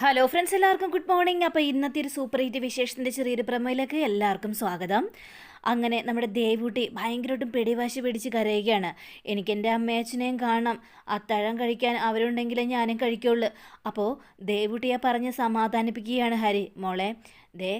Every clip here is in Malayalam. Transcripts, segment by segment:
ഹലോ ഫ്രണ്ട്സ് എല്ലാവർക്കും ഗുഡ് മോർണിംഗ് അപ്പോൾ ഇന്നത്തെ ഒരു സൂപ്പർ ഹീറ്റ് വിശേഷത്തിന്റെ ചെറിയൊരു പ്രമയിലേക്ക് എല്ലാവർക്കും സ്വാഗതം. അങ്ങനെ നമ്മുടെ ദേവൂട്ടി ഭയങ്കരമായിട്ടും പിടിവാശി പിടിച്ച് കരയുകയാണ്. എനിക്ക് എന്റെ അമ്മയച്ഛനെയും കാണാം അത്തഴം കഴിക്കാൻ അവരുണ്ടെങ്കിലേ ഞാനും കഴിക്കുള്ളൂ. അപ്പോൾ ദേവൂട്ടിയെ പറഞ്ഞ് സമാധാനിപ്പിക്കുകയാണ് ഹരി. മോളെ ദേ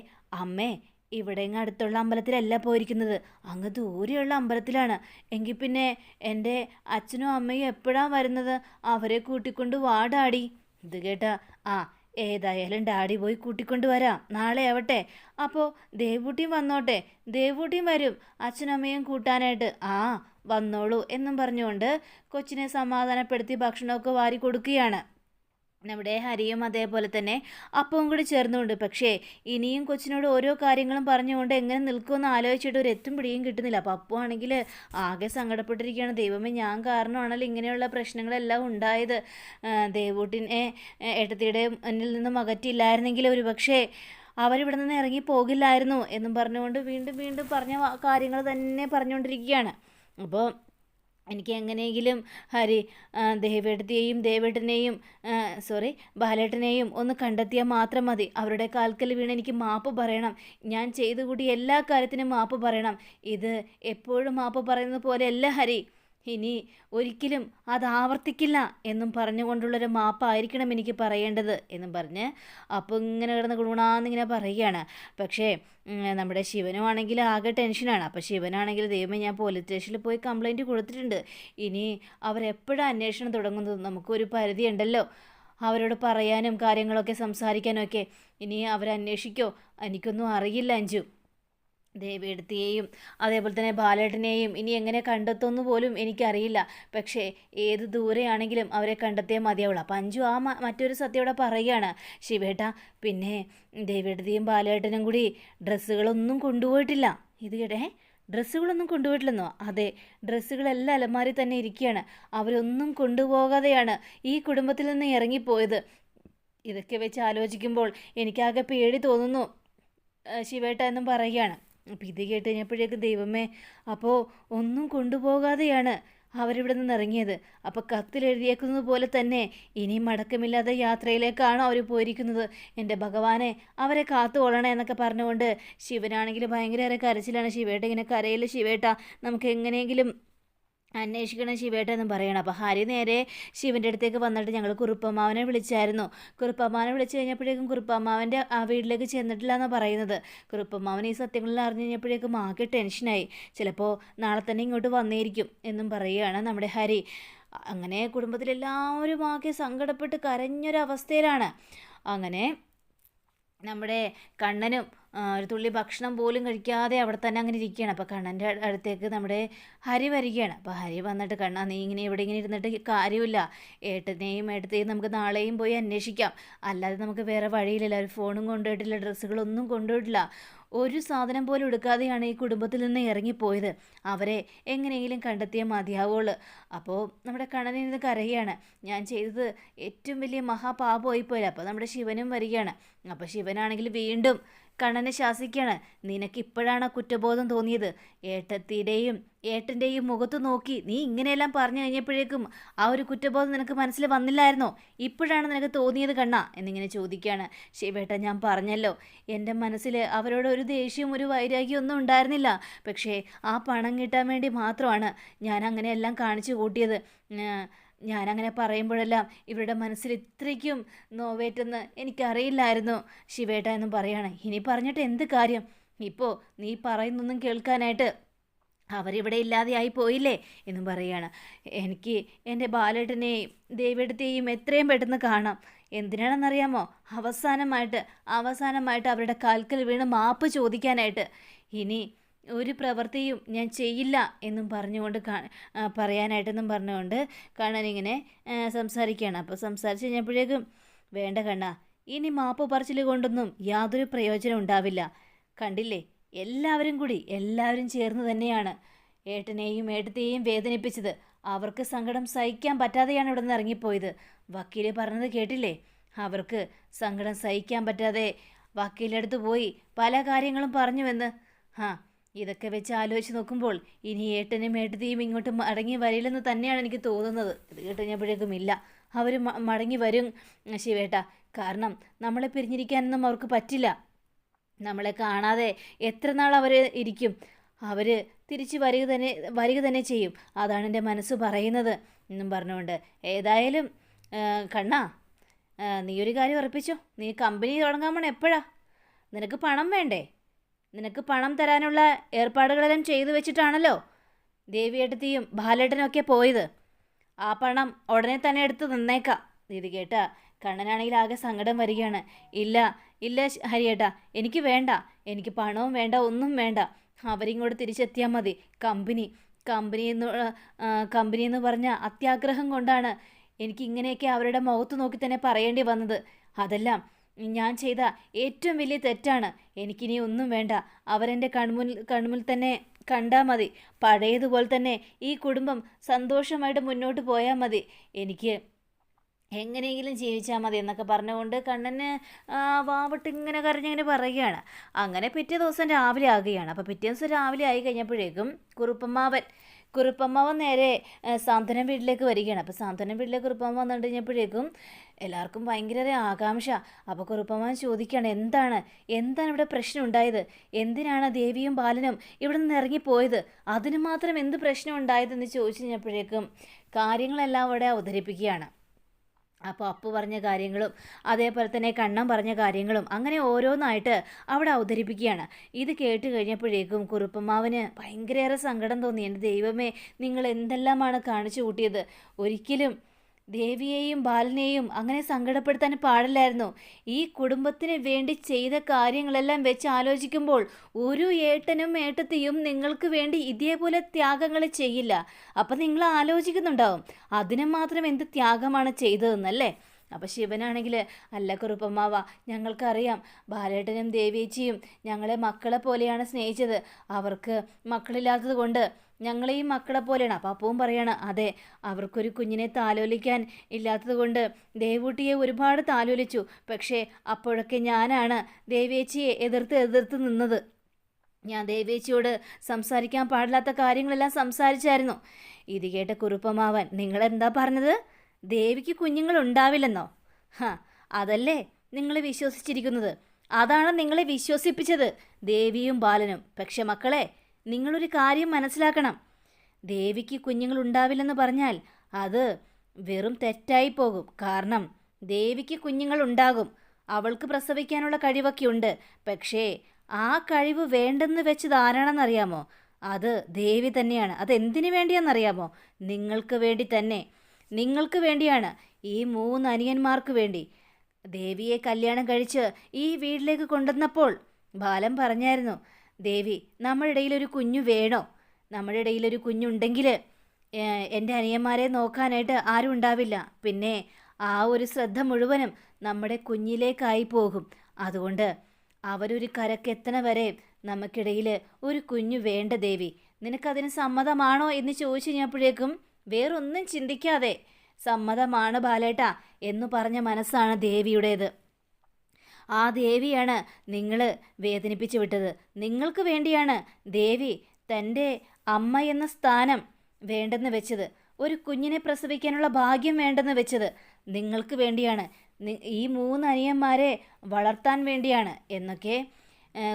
അമ്മേ ഇവിടെ ഇങ്ങ് അടുത്തുള്ള അമ്പലത്തിലല്ല പോയിരിക്കുന്നത്. അങ്ങ് ദൂരെയുള്ള അമ്പലത്തിലാണ്. എങ്കിൽ പിന്നെ എന്റെ അച്ഛനും അമ്മയും എപ്പോഴാണ് വരുന്നത്? അവരെ കൂട്ടിക്കൊണ്ട് വാടാടി ഇത് കേട്ടാ ആ ഏതായാലും ഡാഡി പോയി കൂട്ടിക്കൊണ്ട് വരാം. നാളെ ആവട്ടെ. അപ്പോൾ ദേവൂട്ടിയും വന്നോട്ടെ. ദേവൂട്ടിയും വരും. അച്ഛനമ്മയും കൂട്ടാനായിട്ട്. ആ വന്നോളൂ എന്നും പറഞ്ഞുകൊണ്ട് കൊച്ചിനെ സമാധാനപ്പെടുത്തി ഭക്ഷണമൊക്കെ വാരി കൊടുക്കുകയാണ്. നമ്മുടെ ഹരിയും അതേപോലെ തന്നെ അപ്പവും കൂടി ചേർന്നുകൊണ്ട് പക്ഷേ ഇനിയും കൊച്ചിനോട് ഓരോ കാര്യങ്ങളും പറഞ്ഞുകൊണ്ട് എങ്ങനെ നിൽക്കുമെന്ന് ആലോചിച്ചിട്ട് ഒരു എത്തും പിടിയും കിട്ടുന്നില്ല. അപ്പോൾ അപ്പു ആണെങ്കിൽ ആകെ സങ്കടപ്പെട്ടിരിക്കുകയാണ്. ദൈവമേ ഞാൻ കാരണമാണല്ലോ ഇങ്ങനെയുള്ള പ്രശ്നങ്ങളെല്ലാം ഉണ്ടായത്. ദേവൂട്ടിനെ ഏട്ടത്തിയുടെ മുന്നിൽ നിന്നും അകറ്റിയില്ലായിരുന്നെങ്കിൽ ഒരു പക്ഷേ അവരിവിടെ നിന്ന് ഇറങ്ങി പോകില്ലായിരുന്നു എന്നും പറഞ്ഞുകൊണ്ട് വീണ്ടും വീണ്ടും പറഞ്ഞ കാര്യങ്ങൾ തന്നെ പറഞ്ഞുകൊണ്ടിരിക്കുകയാണ്. അപ്പോൾ എനിക്ക് എങ്ങനെയെങ്കിലും ഹരി ദേവേട്ടത്തെയും ദേവേട്ടനെയും സോറി ബാലേട്ടനെയും ഒന്ന് കണ്ടെത്തിയാൽ മാത്രം മതി. അവരുടെ കാൽക്കൽ വീണ് എനിക്ക് മാപ്പ് പറയണം. ഞാൻ ചെയ്തു കൂടി എല്ലാ കാര്യത്തിനും മാപ്പ് പറയണം. ഇത് എപ്പോഴും മാപ്പ് പറയുന്നത് പോലെയല്ല ഹരി. ഇനി ഒരിക്കലും അത് ആവർത്തിക്കില്ല എന്നും പറഞ്ഞുകൊണ്ടുള്ളൊരു മാപ്പായിരിക്കണം എനിക്ക് പറയേണ്ടത് എന്നും പറഞ്ഞ് അപ്പോൾ ഇങ്ങനെ കിടന്ന് ഗുണാന്നിങ്ങനെ പറയുകയാണ്. പക്ഷേ നമ്മുടെ ശിവനുമാണെങ്കിൽ ആകെ ടെൻഷനാണ്. അപ്പോൾ ശിവനാണെങ്കിൽ ദൈവമേ ഞാൻ പോലീസ് സ്റ്റേഷനിൽ പോയി കംപ്ലൈന്റ് കൊടുത്തിട്ടുണ്ട്. ഇനി അവരെപ്പോഴാണ് അന്വേഷണം തുടങ്ങുന്നത്? നമുക്കൊരു പരിധി ഉണ്ടല്ലോ അവരോട് പറയാനും കാര്യങ്ങളൊക്കെ സംസാരിക്കാനും ഒക്കെ ഇനി അവരന്വേഷിക്കോ? എനിക്കൊന്നും അറിയില്ല അഞ്ചു. ദേവിയെടുത്തിയെയും അതേപോലെ തന്നെ ബാലേട്ടനെയും ഇനി എങ്ങനെ കണ്ടെത്തുമെന്ന് പോലും എനിക്കറിയില്ല. പക്ഷേ ഏത് ദൂരെയാണെങ്കിലും അവരെ കണ്ടെത്തിയേ മതിയാവുള്ളൂ. അപ്പം അഞ്ചു ആ മറ്റൊരു സത്യം ഇവിടെ പറയുകയാണ്. ശിവേട്ട പിന്നെ ദേവിയെടുത്തിയും ബാലേട്ടനും കൂടി ഡ്രസ്സുകളൊന്നും കൊണ്ടുപോയിട്ടില്ല. ഇത് കേട്ടേ ഡ്രസ്സുകളൊന്നും കൊണ്ടുപോയിട്ടില്ലെന്നോ? അതെ ഡ്രസ്സുകളെല്ലാം അലമാരി തന്നെ ഇരിക്കുകയാണ്. അവരൊന്നും കൊണ്ടുപോകാതെയാണ് ഈ കുടുംബത്തിൽ നിന്ന് ഇറങ്ങിപ്പോയത്. ഇതൊക്കെ വെച്ച് ആലോചിക്കുമ്പോൾ എനിക്കാകെ പേടി തോന്നുന്നു ശിവേട്ട എന്നും പറയുകയാണ്. അപ്പം ഇത് കേട്ട് കഴിഞ്ഞപ്പോഴേക്കും ദൈവമേ അപ്പോൾ ഒന്നും കൊണ്ടുപോകാതെയാണ് അവരിവിടെ നിന്ന് ഇറങ്ങിയത് അപ്പോൾ കത്തിലെഴുതിയേക്കുന്നത് പോലെ തന്നെ ഇനി മടക്കമില്ലാത്ത യാത്രയിലേക്കാണ് അവർ പോയിരിക്കുന്നത്. എന്റെ ഭഗവാനെ അവരെ കാത്തുകൊള്ളണേ എന്നൊക്കെ പറഞ്ഞുകൊണ്ട് ശിവനാണെങ്കിൽ ഭയങ്കര കരച്ചിലാണ്. ശിവേട്ട ഇങ്ങനെ കരയിൽ ശിവേട്ട നമുക്ക് എങ്ങനെയെങ്കിലും അന്വേഷിക്കണം ശിവേട്ടെന്നും പറയണം. അപ്പോൾ ഹരി നേരെ ശിവന്റെ അടുത്തേക്ക് വന്നിട്ട് ഞങ്ങൾ കുറുപ്പമ്മാവനെ വിളിച്ചായിരുന്നു. കുറുപ്പമ്മാവനെ വിളിച്ചു കഴിഞ്ഞപ്പോഴേക്കും കുറുപ്പമ്മാവന്റെ ആ വീട്ടിലേക്ക് ചെന്നിട്ടില്ല എന്നാണ് പറയുന്നത്. കുറുപ്പമ്മാവൻ ഈ സത്യങ്ങളിൽ അറിഞ്ഞു കഴിഞ്ഞപ്പോഴേക്കും ആകെ ടെൻഷനായി ചിലപ്പോൾ നാളെ തന്നെ ഇങ്ങോട്ട് വന്നേരിക്കും എന്നും പറയുകയാണ് നമ്മുടെ ഹരി. അങ്ങനെ കുടുംബത്തിലെല്ലാവരും ആകെ സങ്കടപ്പെട്ട് കരഞ്ഞൊരവസ്ഥയിലാണ്. അങ്ങനെ നമ്മുടെ കണ്ണനും ഒരു തുള്ളി ഭക്ഷണം പോലും കഴിക്കാതെ അവിടെ തന്നെ അങ്ങനെ ഇരിക്കുകയാണ്. അപ്പോൾ കണ്ണന്റെ അടുത്തേക്ക് നമ്മുടെ ഹരി വരികയാണ്. അപ്പോൾ ഹരി വന്നിട്ട് കണ്ണ നീ ഇങ്ങനെ ഇവിടെ ഇങ്ങനെ ഇരുന്നിട്ട് കാര്യമില്ല. ഏട്ടനെയും ഏട്ടത്തെയും നമുക്ക് നാളെയും പോയി അന്വേഷിക്കാം. അല്ലാതെ നമുക്ക് വേറെ വഴിയില്ലല്ലോ ഒരു ഫോണും കൊണ്ടുപോയിട്ടില്ല. ഡ്രസ്സുകളൊന്നും കൊണ്ടുപോയിട്ടില്ല. ഒരു സാധനം പോലും എടുക്കാതെയാണ് ഈ കുടുംബത്തിൽ നിന്ന് ഇറങ്ങിപ്പോയത്. അവരെ എങ്ങനെയെങ്കിലും കണ്ടെത്തിയ മതിയാവുള്ളൂ. അപ്പോൾ നമ്മുടെ കണ്ണനിൽ നിന്ന് കരയുകയാണ്. ഞാൻ ചെയ്തത് ഏറ്റവും വലിയ മഹാപാപമായി പോയില്ല അപ്പോൾ നമ്മുടെ ശിവനും വരികയാണ്. അപ്പോൾ ശിവനാണെങ്കിൽ വീണ്ടും കണ്ണനെ ശാസിക്കുകയാണ് നിനക്ക് ഇപ്പോഴാണ് കുറ്റബോധം തോന്നിയത്? ഏട്ടത്തിയുടെയും ഏട്ടന്റെയും മുഖത്ത് നോക്കി നീ ഇങ്ങനെയെല്ലാം പറഞ്ഞു കഴിഞ്ഞപ്പോഴേക്കും ആ ഒരു കുറ്റബോധം നിനക്ക് മനസ്സിൽ വന്നില്ലായിരുന്നോ? ഇപ്പോഴാണ് നിനക്ക് തോന്നിയത് കണ്ണ? എന്നിങ്ങനെ ചോദിക്കുകയാണ്. ശിവേട്ട ഞാൻ പറഞ്ഞല്ലോ. എന്റെ മനസ്സിൽ അവരോട് ഒരു ദേഷ്യവും ഒരു വൈരാഗ്യവും ഒന്നും ഉണ്ടായിരുന്നില്ല. പക്ഷേ ആ പണം കിട്ടാൻ വേണ്ടി മാത്രമാണ് ഞാൻ അങ്ങനെയെല്ലാം കാണിച്ചു കൂട്ടിയത്. ഞാനങ്ങനെ പറയുമ്പോഴെല്ലാം ഇവരുടെ മനസ്സിൽ ഇത്രയ്ക്കും നോവേറ്റെന്ന് എനിക്കറിയില്ലായിരുന്നു. ശിവേട്ട എന്നും പറയാണ് ഇനി പറഞ്ഞിട്ട് എന്ത് കാര്യം? ഇപ്പോൾ നീ പറയുന്നൊന്നും കേൾക്കാനായിട്ട് അവരിവിടെ ഇല്ലാതെയായി പോയില്ലേ? എന്നും പറയാണ്. എനിക്ക് എന്റെ ബാലേട്ടനെയും ദേവിയെടുത്തെയും എത്രയും പെട്ടെന്ന് കാണാം. എന്തിനാണെന്നറിയാമോ? അവസാനമായിട്ട് അവസാനമായിട്ട് അവരുടെ കാൽക്കൽ വീണ് മാപ്പ് ചോദിക്കാനായിട്ട്. ഇനി ഒരു പ്രവൃത്തിയും ഞാൻ ചെയ്യില്ല എന്നും പറഞ്ഞുകൊണ്ട് പറയാനായിട്ടെന്നും പറഞ്ഞുകൊണ്ട് കണ്ണനിങ്ങനെ ആ, സംസാരിക്കുകയാണ്. അപ്പോൾ സംസാരിച്ച് കഴിഞ്ഞപ്പോഴേക്കും വേണ്ട കണ്ണ ഇനി മാപ്പ് പറച്ചിൽ കൊണ്ടൊന്നും യാതൊരു പ്രയോജനം ഉണ്ടാവില്ല. കണ്ടില്ലേ? എല്ലാവരും കൂടി എല്ലാവരും ചേർന്ന് തന്നെയാണ് ഏട്ടനെയും ഏട്ടത്തെയും വേദനിപ്പിച്ചത്. അവർക്ക് സങ്കടം സഹിക്കാൻ പറ്റാതെയാണ് ഇവിടെ നിന്ന് ഇറങ്ങിപ്പോയത്. വക്കീൽ പറഞ്ഞത് കേട്ടില്ലേ? അവർക്ക് സങ്കടം സഹിക്കാൻ പറ്റാതെ വക്കീലെടുത്ത് പോയി പല കാര്യങ്ങളും പറഞ്ഞുവെന്ന്. ഹാ ഇതൊക്കെ വെച്ച് ആലോചിച്ച് നോക്കുമ്പോൾ ഇനി ഏട്ടനും ഏട്ടത്തിയും ഇങ്ങോട്ട് മടങ്ങി വരില്ലെന്ന് തന്നെയാണ് എനിക്ക് തോന്നുന്നത്. ഇത് കേട്ടുകഴിഞ്ഞപ്പോഴേക്കും ഇല്ല. അവർ മടങ്ങി വരും ശിവേട്ട. കാരണം നമ്മളെ പിരിഞ്ഞിരിക്കാനൊന്നും അവർക്ക് പറ്റില്ല. നമ്മളെ കാണാതെ എത്ര നാൾ അവർ ഇരിക്കും? അവർ തിരിച്ച് വരിക തന്നെ വരിക തന്നെ ചെയ്യും. അതാണ് എന്റെ മനസ്സ് പറയുന്നത് എന്നും പറഞ്ഞുകൊണ്ട്. ഏതായാലും കണ്ണ നീ ഒരു കാര്യം ഉറപ്പിച്ചോ? നീ കമ്പനി തുടങ്ങാൻ പോണ എപ്പോഴാ? നിനക്ക് പണം വേണ്ടേ? നിനക്ക് പണം തരാനുള്ള ഏർപ്പാടുകളെല്ലാം ചെയ്തു വെച്ചിട്ടാണല്ലോ. ദേവിയേട്ടത്തിയും ബാലേട്ടനൊക്കെ പോയത്. ആ പണം ഉടനെ തന്നെ എടുത്ത് തന്നേക്കാം ഇത് കേട്ട കണ്ണനാണെങ്കിൽ ആകെ സങ്കടം വരികയാണ്. ഇല്ല ഇല്ല ഹരിയേട്ടാ എനിക്ക് വേണ്ട. എനിക്ക് പണവും വേണ്ട ഒന്നും വേണ്ട. അവരിങ്ങോട്ട് തിരിച്ചെത്തിയാൽ മതി. കമ്പനി കമ്പനി എന്ന് കമ്പനി എന്ന് പറഞ്ഞ അത്യാഗ്രഹം കൊണ്ടാണ് എനിക്ക് ഇങ്ങനെയൊക്കെ അവരുടെ മുഖത്ത് നോക്കി തന്നെ പറയേണ്ടി വന്നത്. അതെല്ലാം ഞാൻ ചെയ്ത ഏറ്റവും വലിയ തെറ്റാണ്. എനിക്കിനി ഒന്നും വേണ്ട. അവരെന്റെ കൺമുൻ കൺമുൽ തന്നെ കണ്ടാൽ മതി. പഴയതുപോലെ തന്നെ ഈ കുടുംബം സന്തോഷമായിട്ട് മുന്നോട്ട് പോയാൽ മതി. എനിക്ക് എങ്ങനെയെങ്കിലും ജീവിച്ചാൽ മതി എന്നൊക്കെ പറഞ്ഞുകൊണ്ട് കണ്ണന് വാവിട്ട് ഇങ്ങനെ കരഞ്ഞിങ്ങനെ പറയുകയാണ്. അങ്ങനെ പിറ്റേ ദിവസം രാവിലെ ആകുകയാണ്. അപ്പോൾ പിറ്റേ ദിവസം രാവിലെ ആയി കഴിഞ്ഞപ്പോഴേക്കും കുറുപ്പമ്മാവൻ കുറുപ്പമ്മാവൻ നേരെ സാന്ത്വനം വീട്ടിലേക്ക് വരികയാണ്. അപ്പോൾ സാന്ത്വനം വീട്ടിലേക്ക് കുറുപ്പമ്മ വന്നു കഴിഞ്ഞപ്പോഴേക്കും എല്ലാവർക്കും ഭയങ്കര ആകാംക്ഷ. അപ്പോൾ കുറുപ്പമ്മ ചോദിക്കുകയാണ് എന്താണ്? എന്താണ് ഇവിടെ പ്രശ്നം ഉണ്ടായത്? എന്തിനാണ് ദേവിയും ബാലനും ഇവിടെ നിന്ന് ഇറങ്ങിപ്പോയത്? അതിന് മാത്രം എന്ത് പ്രശ്നം ഉണ്ടായതെന്ന് ചോദിച്ചു കഴിഞ്ഞപ്പോഴേക്കും കാര്യങ്ങളെല്ലാം അവിടെ അവതരിപ്പിക്കുകയാണ്. അപ്പോൾ അപ്പു പറഞ്ഞ കാര്യങ്ങളും അതേപോലെ തന്നെ കണ്ണൻ പറഞ്ഞ കാര്യങ്ങളും അങ്ങനെ ഓരോന്നായിട്ട് അവിടെ അവതരിപ്പിക്കുകയാണ്. ഇത് കേട്ട് കഴിഞ്ഞപ്പോഴേക്കും കുറുപ്പമ്മാവന് ഭയങ്കരയേറെ സങ്കടം തോന്നി. എന്റെ ദൈവമേ നിങ്ങൾ എന്തെല്ലാമാണ് കാണിച്ചു കൂട്ടിയത്? ഒരിക്കലും ദേവിയെയും ബാലനെയും അങ്ങനെ സങ്കടപ്പെടുത്താൻ പാടില്ലായിരുന്നു. ഈ കുടുംബത്തിന് വേണ്ടി ചെയ്ത കാര്യങ്ങളെല്ലാം വെച്ച് ആലോചിക്കുമ്പോൾ ഒരു ഏട്ടനും ഏട്ടത്തിയും നിങ്ങൾക്ക് വേണ്ടി ഇതേപോലെ ത്യാഗങ്ങൾ ചെയ്യില്ല. അപ്പം നിങ്ങൾ ആലോചിക്കുന്നുണ്ടാവും അതിന് മാത്രം എന്ത് ത്യാഗമാണ് ചെയ്തതെന്നല്ലേ? അപ്പം ശിവനാണെങ്കിൽ അല്ല കുറുപ്പമ്മാവ ഞങ്ങൾക്കറിയാം ബാലേട്ടനും ദേവേച്ചിയും ഞങ്ങളെ മക്കളെ പോലെയാണ് സ്നേഹിച്ചത്. അവർക്ക് മക്കളില്ലാത്തത് കൊണ്ട് ഞങ്ങളെയും മക്കളെ പോലെയാണ്. അപ്പം അപ്പവും പറയാണ് അതെ അവർക്കൊരു കുഞ്ഞിനെ താലോലിക്കാൻ ഇല്ലാത്തതുകൊണ്ട് ദേവൂട്ടിയെ ഒരുപാട് താലോലിച്ചു. പക്ഷേ അപ്പോഴൊക്കെ ഞാനാണ് ദേവേച്ചിയെ എതിർത്ത് എതിർത്ത് നിന്നത്. ഞാൻ ദേവേച്ചിയോട് സംസാരിക്കാൻ പാടില്ലാത്ത കാര്യങ്ങളെല്ലാം സംസാരിച്ചായിരുന്നു. ഇത് കേട്ട കുറുപ്പമാവൻ നിങ്ങളെന്താ പറഞ്ഞത്? ദേവിക്ക് കുഞ്ഞുങ്ങൾ ഉണ്ടാവില്ലെന്നോ? ഹ അതല്ലേ നിങ്ങൾ വിശ്വസിച്ചിരിക്കുന്നത്. അതാണ് നിങ്ങളെ വിശ്വസിപ്പിച്ചത് ദേവിയും ബാലനും. പക്ഷെ മക്കളെ നിങ്ങളൊരു കാര്യം മനസ്സിലാക്കണം. ദേവിക്ക് കുഞ്ഞുങ്ങൾ ഉണ്ടാവില്ലെന്ന് പറഞ്ഞാൽ അത് വെറും തെറ്റായി പോകും കാരണം ദേവിക്ക് കുഞ്ഞുങ്ങൾ ഉണ്ടാകും അവൾക്ക് പ്രസവിക്കാനുള്ള കഴിവൊക്കെ ഉണ്ട് പക്ഷേ ആ കഴിവ് വേണ്ടെന്ന് വെച്ചത് ആരാണെന്നറിയാമോ? അത് ദേവി തന്നെയാണ്. അത് എന്തിനു വേണ്ടിയാണെന്നറിയാമോ നിങ്ങൾക്ക് വേണ്ടി തന്നെ. നിങ്ങൾക്ക് വേണ്ടിയാണ് ഈ മൂന്ന് അനിയന്മാർക്ക് വേണ്ടി. ദേവിയെ കല്യാണം കഴിച്ച് ഈ വീട്ടിലേക്ക് കൊണ്ടുവന്നപ്പോൾ ബാലം പറഞ്ഞായിരുന്നു ദേവി നമ്മുടെ ഇടയിൽ ഒരു കുഞ്ഞു വേണോ? നമ്മുടെ ഇടയിൽ ഒരു കുഞ്ഞുണ്ടെങ്കിൽ എന്റെ അനിയന്മാരെ നോക്കാനായിട്ട് ആരും ഉണ്ടാവില്ല. പിന്നെ ആ ഒരു ശ്രദ്ധ മുഴുവനും നമ്മുടെ കുഞ്ഞിലേക്കായി പോകും. അതുകൊണ്ട് അവരൊരു കരക്കെത്തണ വരെ നമുക്കിടയിൽ ഒരു കുഞ്ഞു വേണ്ട ദേവി. നിനക്കതിന് സമ്മതമാണോ എന്ന് ചോദിച്ചു കഴിഞ്ഞപ്പോഴേക്കും വേറൊന്നും ചിന്തിക്കാതെ സമ്മതമാണ് ബാലേട്ട എന്ന് പറഞ്ഞ മനസ്സാണ് ദേവിയുടേത്. ആ ദേവിയാണ് നിങ്ങൾ വേദനിപ്പിച്ചു വിട്ടത്. നിങ്ങൾക്ക് വേണ്ടിയാണ് ദേവി തന്റെ അമ്മ എന്ന സ്ഥാനം വേണ്ടെന്ന് വെച്ചത്. ഒരു കുഞ്ഞിനെ പ്രസവിക്കാനുള്ള ഭാഗ്യം വേണ്ടെന്ന് വെച്ചത് നിങ്ങൾക്ക് വേണ്ടിയാണ്. ഈ മൂന്ന് അനിയന്മാരെ വളർത്താൻ വേണ്ടിയാണ് എന്നൊക്കെ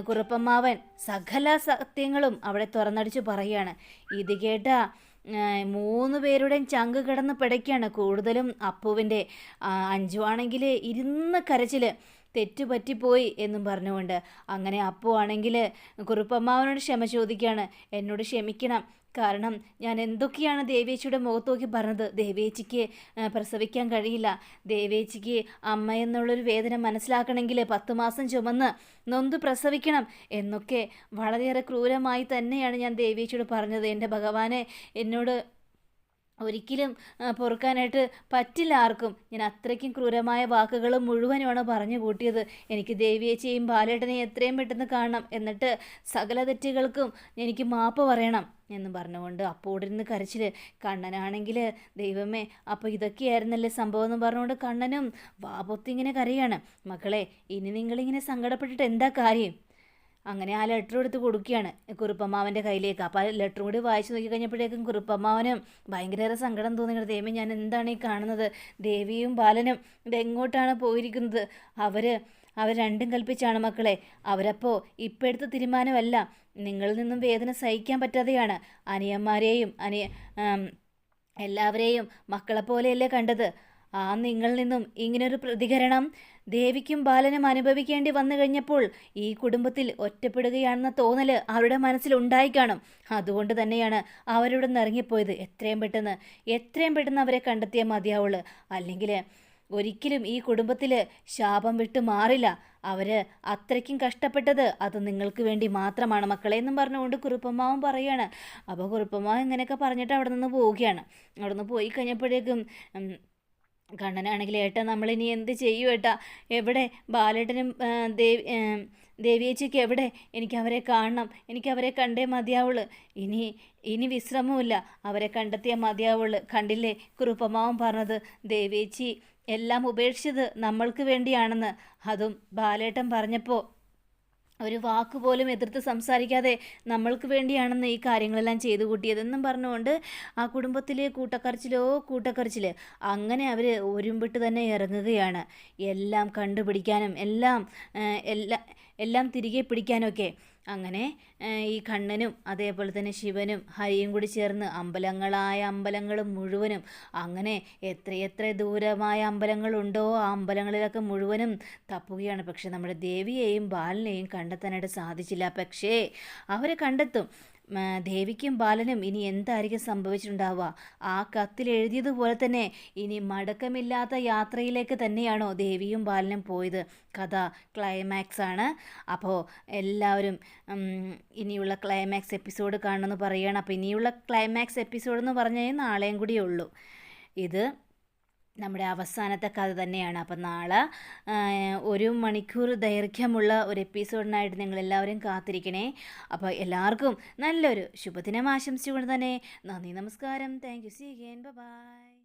കുറുപ്പമ്മാവൻ സകല സത്യങ്ങളും അവിടെ തുറന്നടിച്ചു പറയുകയാണ്. ഇത് കേട്ട മൂന്ന് പേരുടെയും ചങ്ക് കിടന്ന് പിടയ്ക്കാണ് കൂടുതലും അപ്പുവിന്റെ. അഞ്ചു ആണെങ്കിൽ ഇരുന്ന് കരച്ചിൽ തെറ്റ് പറ്റിപ്പോയി എന്നും പറഞ്ഞുകൊണ്ട്. അങ്ങനെ അപ്പു ആണെങ്കിൽ കുറുപ്പമ്മാവനോട് ക്ഷമ ചോദിക്കുകയാണ്. എന്നോട് ക്ഷമിക്കണം. കാരണം ഞാൻ എന്തൊക്കെയാണ് ദേവേച്ചിയുടെ മുഖത്ത് നോക്കി പറഞ്ഞത്? ദേവേച്ചിക്ക് പ്രസവിക്കാൻ കഴിയില്ല. ദേവേച്ചിക്ക് അമ്മ എന്നുള്ളൊരു വേദന മനസ്സിലാക്കണമെങ്കിൽ പത്ത് മാസം ചുമന്ന് നൊന്ത് പ്രസവിക്കണം എന്നൊക്കെ വളരെയേറെ ക്രൂരമായി തന്നെയാണ് ഞാൻ ദേവേച്ചിയോട് പറഞ്ഞത്. എന്റെ ഭഗവാനെ എന്നോട് ഒരിക്കലും പൊറുക്കാനായിട്ട് പറ്റില്ല ആർക്കും. ഞാൻ അത്രയ്ക്കും ക്രൂരമായ വാക്കുകൾ മുഴുവനുമാണ് പറഞ്ഞു കൂട്ടിയത്. എനിക്ക് ദേവിയേച്ചിയും ബാലേട്ടനെയും എത്രയും പെട്ടെന്ന് കാണണം. എന്നിട്ട് സകല തെറ്റുകൾക്കും എനിക്ക് മാപ്പ് പറയണം എന്ന് പറഞ്ഞുകൊണ്ട് അപ്പോടിരുന്ന് കരച്ചിൽ കണ്ണനാണെങ്കിൽ ദൈവമേ അപ്പോൾ ഇതൊക്കെയായിരുന്നല്ലേ സംഭവം എന്ന് പറഞ്ഞുകൊണ്ട് കണ്ണനും വാപൊത്തിങ്ങനെ കരയാണ്. മക്കളെ ഇനി നിങ്ങളിങ്ങനെ സങ്കടപ്പെട്ടിട്ട് എന്താ കാര്യം? അങ്ങനെ ആ ലെറ്റർ എടുത്ത് കൊടുക്കുകയാണ് കുറുപ്പമ്മാവന്റെ കയ്യിലേക്ക്. അപ്പോൾ ആ ലെറ്റർ കൂടി വായിച്ചു നോക്കി കഴിഞ്ഞപ്പോഴേക്കും കുറുപ്പമ്മാവനും ഭയങ്കരേറെ സങ്കടം തോന്നിയത് ദേവി ഞാൻ എന്താണ് ഈ കാണുന്നത്? ദേവിയും ബാലനും ഇതെങ്ങോട്ടാണ് പോയിരിക്കുന്നത്? അവർ അവർ രണ്ടും കൽപ്പിച്ചാണ് മക്കളെ. അവരപ്പോൾ ഇപ്പോൾ എടുത്ത തീരുമാനമല്ല. നിങ്ങളിൽ നിന്നും വേദന സഹിക്കാൻ പറ്റാതെയാണ്. അനിയന്മാരെയും അനിയ എല്ലാവരെയും മക്കളെപ്പോലെയല്ലേ കണ്ടത്? ആ നിങ്ങളിൽ നിന്നും ഇങ്ങനൊരു പ്രതികരണം ദേവിക്കും ബാലനും അനുഭവിക്കേണ്ടി വന്നു കഴിഞ്ഞപ്പോൾ ഈ കുടുംബത്തിൽ ഒറ്റപ്പെടുകയാണെന്ന തോന്നൽ അവരുടെ മനസ്സിൽ ഉണ്ടായി കാണും. അതുകൊണ്ട് തന്നെയാണ് അവരോട് ഇറങ്ങിപ്പോയത് എത്രയും പെട്ടെന്ന് എത്രയും പെട്ടെന്ന് അവരെ കണ്ടെത്തിയാൽ മതിയാവുള്ളൂ അല്ലെങ്കിൽ ഒരിക്കലും ഈ കുടുംബത്തിൽ ശാപം വിട്ടു മാറില്ല. അവർ അത്രയ്ക്കും കഷ്ടപ്പെട്ടത് അത് നിങ്ങൾക്ക് വേണ്ടി മാത്രമാണ്. മക്കളെ എന്നും പറഞ്ഞുകൊണ്ട് കുറുപ്പമ്മാവും പറയാണ്. അപ്പോൾ കുറുപ്പമ്മാവ് ഇങ്ങനെയൊക്കെ പറഞ്ഞിട്ട് അവിടെ നിന്ന് പോവുകയാണ്. അവിടെ നിന്ന് പോയി കഴിഞ്ഞപ്പോഴേക്കും കണ്ണനാണെങ്കിൽ ഏട്ടാ നമ്മളിനി എന്ത് ചെയ്യും ഏട്ടാ? എവിടെ ബാലേട്ടനും ദേവി എവിടെ? എനിക്ക് അവരെ കാണണം. എനിക്ക് അവരെ കണ്ടേ മതിയാവുള്ളൂ. ഇനി ഇനി വിശ്രമമില്ല അവരെ കണ്ടെത്തിയ മതിയാവുള്ളൂ. കണ്ടില്ലേ? കുറുപ്പമാവൻ പറഞ്ഞത് ദേവിയേച്ചി എല്ലാം ഉപേക്ഷിച്ചത് നമ്മൾക്ക് വേണ്ടിയാണെന്ന്. അതും ബാലേട്ടൻ പറഞ്ഞപ്പോൾ ഒരു വാക്ക് പോലും എതിർത്ത് സംസാരിക്കാതെ നമ്മൾക്ക് വേണ്ടിയാണെന്ന് ഈ കാര്യങ്ങളെല്ലാം ചെയ്തു കൂട്ടിയതെന്നും പറഞ്ഞുകൊണ്ട് ആ കുടുംബത്തിലെ കൂട്ടക്കരച്ചിലോ കൂട്ടക്കരച്ചിൽ അങ്ങനെ അവർ ഒരുമ്പിട്ട് തന്നെ ഇറങ്ങുകയാണ്. എല്ലാം കണ്ടുപിടിക്കാനും എല്ലാം എല്ലാ എല്ലാം തിരികെ പിടിക്കാനൊക്കെ അങ്ങനെ ഈ കണ്ണനും അതേപോലെ തന്നെ ശിവനും ഹരിയും കൂടി ചേർന്ന് അമ്പലങ്ങളായ അമ്പലങ്ങൾ മുഴുവനും അങ്ങനെ എത്രയെത്ര ദൂരമായ അമ്പലങ്ങളുണ്ടോ ആ അമ്പലങ്ങളിലൊക്കെ മുഴുവനും തപ്പുകയാണ്. പക്ഷേ നമ്മുടെ ദേവിയെയും ബാലനെയും കണ്ടെത്താനായിട്ട് സാധിച്ചില്ല. പക്ഷേ അവരെ കണ്ടെത്തും. ദേവിക്കും ബാലനും ഇനി എന്തായിരിക്കും സംഭവിച്ചിട്ടുണ്ടാവുക? ആ കത്തിൽ എഴുതിയതുപോലെ തന്നെ ഇനി മടക്കമില്ലാത്ത യാത്രയിലേക്ക് തന്നെയാണോ ദേവിയും ബാലനും പോയത്? കഥ ക്ലൈമാക്സ് ആണ്. അപ്പോൾ എല്ലാവരും ഇനിയുള്ള ക്ലൈമാക്സ് എപ്പിസോഡ് കാണണമെന്ന് പറയുകയാണ്. അപ്പോൾ ഇനിയുള്ള ക്ലൈമാക്സ് എപ്പിസോഡ് എന്ന് പറഞ്ഞു നാളെയും കൂടിയേ ഉള്ളൂ. ഇത് നമ്മുടെ അവസാനത്തെ കഥ തന്നെയാണ്. അപ്പം നാളെ ഒരു മണിക്കൂർ ദൈർഘ്യമുള്ള ഒരു എപ്പിസോഡിനായിട്ട് നിങ്ങൾ എല്ലാവരും കാത്തിരിക്കണേ. അപ്പോൾ എല്ലാവർക്കും നല്ലൊരു ശുഭദിനം ആശംസിച്ചുകൊണ്ട് തന്നെ നന്ദി നമസ്കാരം. Thank you see again bye